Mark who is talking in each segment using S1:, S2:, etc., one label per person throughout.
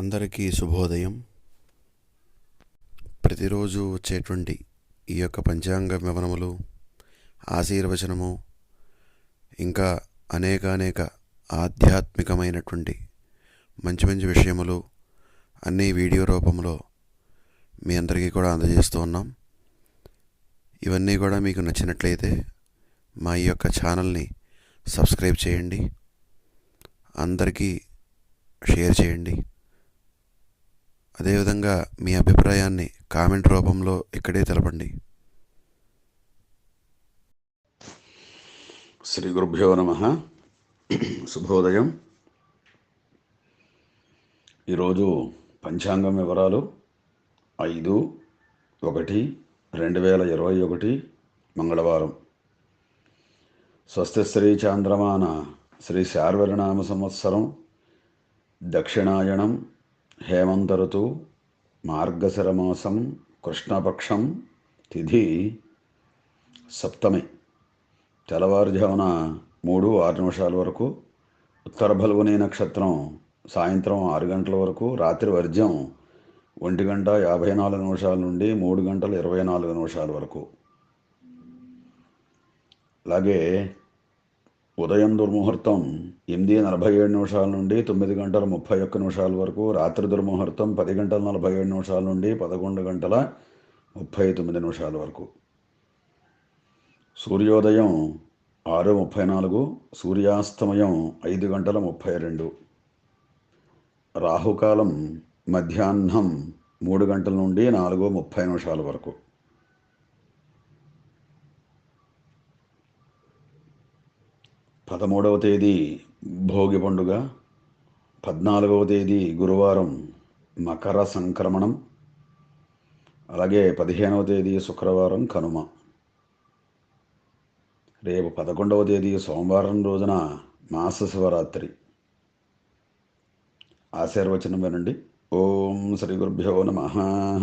S1: అందరికీ శుభోదయం. ప్రతిరోజు వచ్చేటువంటి ఈ యొక్క పంచాంగ వివరములు ఆశీర్వచనము ఇంకా అనేక అనేక ఆధ్యాత్మికమైనటువంటి మంచి మంచి విషయములు అన్నీ వీడియో రూపంలో మీ అందరికీ కూడా అందజేస్తూ ఉన్నాం. ఇవన్నీ కూడా మీకు నచ్చినట్లయితే మా ఈ యొక్క ఛానల్ని సబ్స్క్రైబ్ చేయండి. అందరికీ షేర్ చేయండి. అదేవిధంగా మీ అభిప్రాయాన్ని కామెంట్ రూపంలో ఇక్కడే తెలపండి.
S2: శ్రీ గురుభ్యో నమ. శుభోదయం. ఈరోజు పంచాంగం వివరాలు ఐదు ఒకటి రెండు వేల ఇరవై ఒకటి మంగళవారం. స్వస్తి శ్రీ చాంద్రమాన శ్రీ శార్వరినామ సంవత్సరం దక్షిణాయణం హేమంత ఋతు మార్గశిరమాసం కృష్ణపక్షం తిథి సప్తమి. తెల్లవారుజామున మూడు ఆరు నిమిషాల వరకు ఉత్తర బలువుని నక్షత్రం సాయంత్రం ఆరు గంటల వరకు రాత్రి వర్జ్యం ఒంటి గంట యాభై నాలుగు నిమిషాల నుండి మూడు గంటల ఇరవై నాలుగు నిమిషాల వరకు. అలాగే ఉదయం దుర్ముహూర్తం ఎనిమిది నలభై ఏడు నిమిషాల నుండి తొమ్మిది గంటల ముప్పై ఒక్క నిమిషాల వరకు రాత్రి దుర్ముహూర్తం పది గంటల నలభై ఏడు నిమిషాల నుండి పదకొండు గంటల ముప్పై తొమ్మిది నిమిషాల వరకు. సూర్యోదయం ఆరు ముప్పై నాలుగు సూర్యాస్తమయం ఐదు గంటల ముప్పై రెండు. రాహుకాలం మధ్యాహ్నం మూడు గంటల నుండి నాలుగు ముప్పై నిమిషాల వరకు. పదమూడవ తేదీ భోగి పండుగ పద్నాలుగవ తేదీ గురువారం మకర సంక్రమణం అలాగే పదిహేనవ తేదీ శుక్రవారం కనుమ. రేపు పదకొండవ తేదీ సోమవారం రోజున మాస శివరాత్రి. ఆశీర్వచనం వినండి. ఓం శ్రీ గురుభ్యో నమ.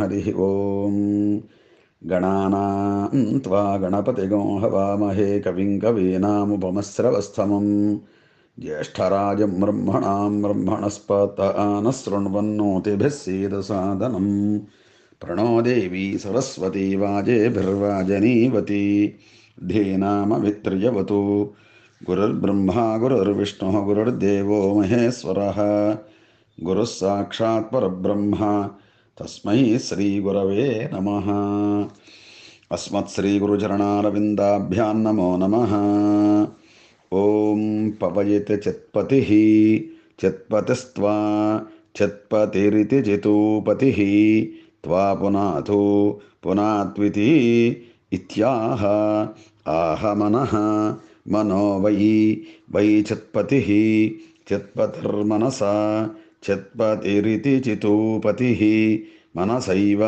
S2: హరి ఓం. गणानां त्वा गणपतिगो हवामहे कविं कवीनामुपमस्रवस्तमं ज्येष्ठराजं ब्रह्मणां ब्रह्मणस्पत न शृण्वन्नोतिभिः सीदसादनं प्रणो देवी सरस्वती वाजेभिर्वाजनीवती धीनामवित्र्यवतु गुरुर्ब्रह्मा गुरुर्विष्णुः गुरुर्देवो महेश्वरः गुरुः साक्षात् परब्रह्म తస్మై శ్రీగురవే నమ. అస్మత్శ్రీగురుచరణారవిందాభ్యాం నమో నమ. ఓం పవయిత చత్పతి చత్పతిస్త్వా చత్పతిరితి చతూపతి త్వా పునాథో పునాత్వితి ఇత్యాహ ఆహ మన మనో వై వై చత్పతి చత్పతిర్మనసా चित्पतिरिति चितूपतिः मनसैव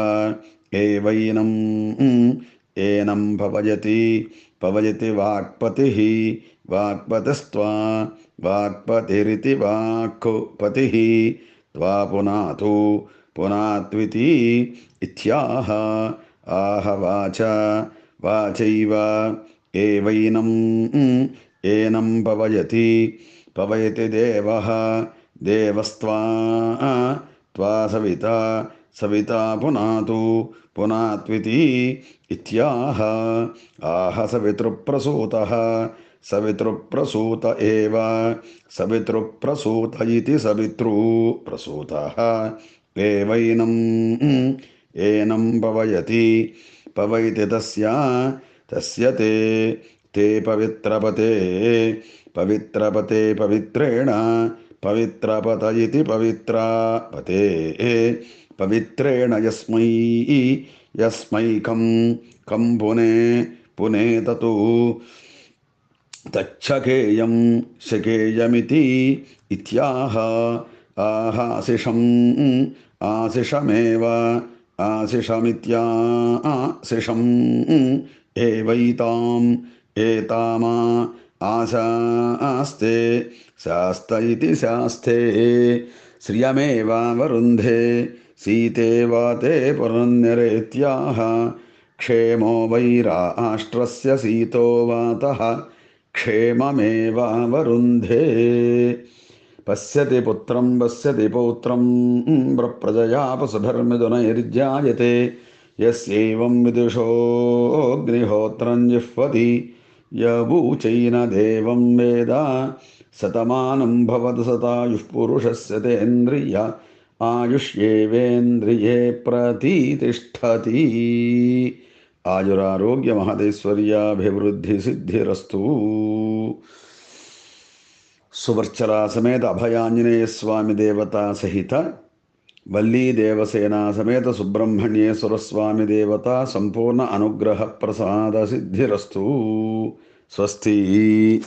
S2: एवैनम् एनं भवयति पवयति वाक्पतिः, वाक्पतिस्त्वा, वाक्पतिरिति वाक्पतिः, त्वा पुनातु पुनात्विति इत्याह, आह वाच, वाचैव एवैनम् एनं पवयति पवयति देवः देवस्त्वा त्वा सविता सविता पुनातु पुनात्विति इत्याह आह सवितृप्रसूतः सवितृप्रसूत एव सवितृप्रसूत इति सवितृप्रसूतः एवैनम् एनं पवयति पवयति तस्य तस्य ते ते पवित्रपते पवित्रपते पवित्रेण पवित्रपत इति पवित्रापते पवित्रेण यस्मै यस्मैकं कं पुने पुने ततु। तच्छकेयं शकेयमिति इत्याह। आहाशिषम् आशिषमेव आशिषमित्याशिषम् एवैताम्, एतामा आशास्ते शास्त इति शास्ते। श्रियमेवावरुन्धे सीते वा ते पुरन्यरेत्याः क्षेमो वैराष्ट्रस्य सीतो वातः क्षेममेवावरुन्धे पश्यति पुत्रं, पश्यति पौत्रं प्रजया पशुधर्मिदुनैर्जायते यस्यैवं विदुषोऽग्निहोत्रं जिह्वति। यवूचैन देवं वेद, सतमानं भवतु सतायुः पुरुषस्य तेन्द्रिय आयुष्येवेन्द्रिये प्रतितिष्ठति। आयुरारोग्यमहदैश्वर्याभिवृद्धिसिद्धिरस्तु सुवर्चरा समेत अभयाञ्जनेयस्वामिदेवता सहित వల్లీ దేవసేన సమేత సుబ్రహ్మణ్యేశ్వర స్వామి దేవత సంపూర్ణ అనుగ్రహ ప్రసాద సిద్ధిరస్తు. స్వస్తి.